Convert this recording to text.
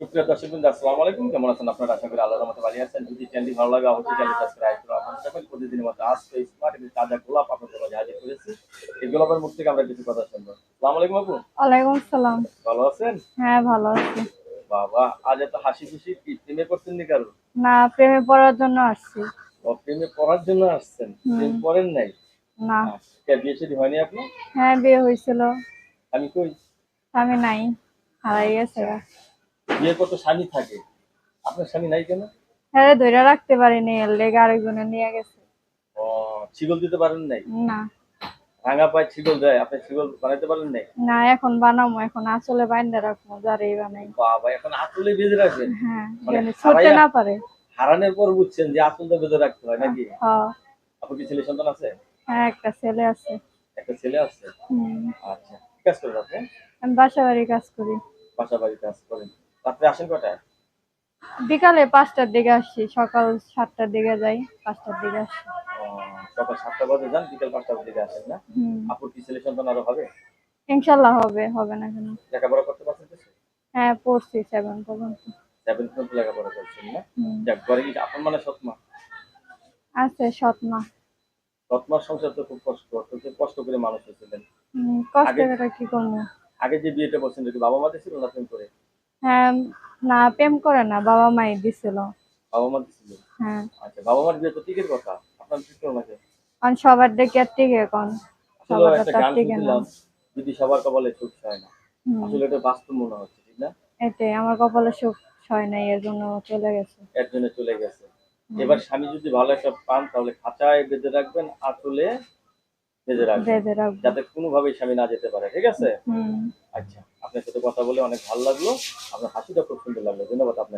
সুপ্রিয় দর্শক বৃন্দ আসসালামু আলাইকুম। কেমন আছেন আপনারা? আশা করি আল্লাহর রহমতে ভালো আছেন। যদি চ্যানেলটি ভালো লাগে অবশ্যই চ্যানেলটি সাবস্ক্রাইব করে আপনারা থাকবেন প্রতিদিনের মতো আজকে স্মার্ট এবং তাজা গোলাপ আপনাদের মাঝে হাজির করেছি। এই গোলাপের মুখ থেকে আমরা কিছু কথা শুনব। আসসালামু আলাইকুম আপু। ওয়ালাইকুম সালাম ভালো আছেন? হ্যাঁ ভালো আছি। বাবা আজ এত হাসি খুশি কি প্রেমে করছেন নি কারও? না প্রেমে পড়ার জন্য আসছি। ও প্রেমে পড়ার জন্য আসছেন? প্রেম করেন নাই? না। কে বিয়ে শাদী হয়নি হ্যাঁ বিয়ে হয়েছিল। আমি কই? আমি নাই হারাই গেছে। বিয়ে কত স্বামী থাকে। আপনার স্বামী নাই কেন? হ্যাঁ ধরে রাখতে পারিনি এর লেগে আরেকজনে নিয়ে গেছে। ও ছিগল দিতে পারেন নাই? না। ভাঙা পায়ে ছিগল দেয় আপনি ছিগল বানাইতে পারেন নাই? না এখন বানাবো এখন আসলে বাইন্দা রাখব যারে বানাই। বাবা এখন আতুলে বেঁধে রাখবেন হ্যাঁ মানে ছুটতে না পারে। হারানোর পর বুঝছেন যে আতুলটা বেঁধে রাখতে হয় নাকি? হ্যাঁ আপনার কি ছেলে সন্তান আছে? হ্যাঁ একটা ছেলে আছে। একটা ছেলে আছে? হুম। আচ্ছা কাজ করেন আপনি? আমি বাসা বাড়ি কাজ করি। বাসা বাড়ি কাজ করেন। আপনি আসেন কটায়? বিকালে পাঁচটার দিকে আসছি সকাল সাতটার দিকে যাই পাঁচটার দিকে আসছি। ও, সকাল সাতটা বাজে যান বিকাল পাঁচটার দিকে আসেন না? আপুর কি ছেলে সন্তান আরও হবে? ইনশাল্লাহ হবে হবে না কেন? লেখাপড়া করতে পারছেন হ্যাঁ পড়ছি সেভেন পর্যন্ত। সেভেন পর্যন্ত লেখাপড়া করছেন না? যাক ঘরে কি আপনার মানে সৎমা? আছে সৎ মা সৎমার সংসার তো খুব কষ্ট তো কষ্ট করে মানুষ হয়েছিলেন। কষ্ট করে কি করব? আগে যে বিয়েটা করছেন কি বাবা মা দিয়েছিল না প্রেম করে? হ্যাঁ না প্রেম করে না বাবা মাই দিছিল। বাবা মা দিয়েছিল হ্যাঁ। আচ্ছা বাবা মার বিয়ে তো টিকের কথা। আপনার ঠিক করো নাকি কারণ সবার দেখে আর টিকে এখন সবার একটা গান টিকে না। যদি সবার কপালে সুখ হয় না। আসলে এটা বাস্তব মনে হচ্ছে ঠিক না? এটাই আমার কপালে সুখ হয় নাই এর জন্য চলে গেছে। এর জন্য চলে গেছে। এবার স্বামী যদি ভালো একটা পান তাহলে খাঁচায় বেঁধে রাখবেন আসলে বেঁধে রাখবেন। যাতে কোনোভাবেই স্বামী না যেতে পারে ঠিক আছে? হুম। আচ্ছা আপনার সাথে কথা বলে অনেক ভালো লাগল। আপনার হাসিটা খুব সুন্দর লাগল। ধন্যবাদ আপনার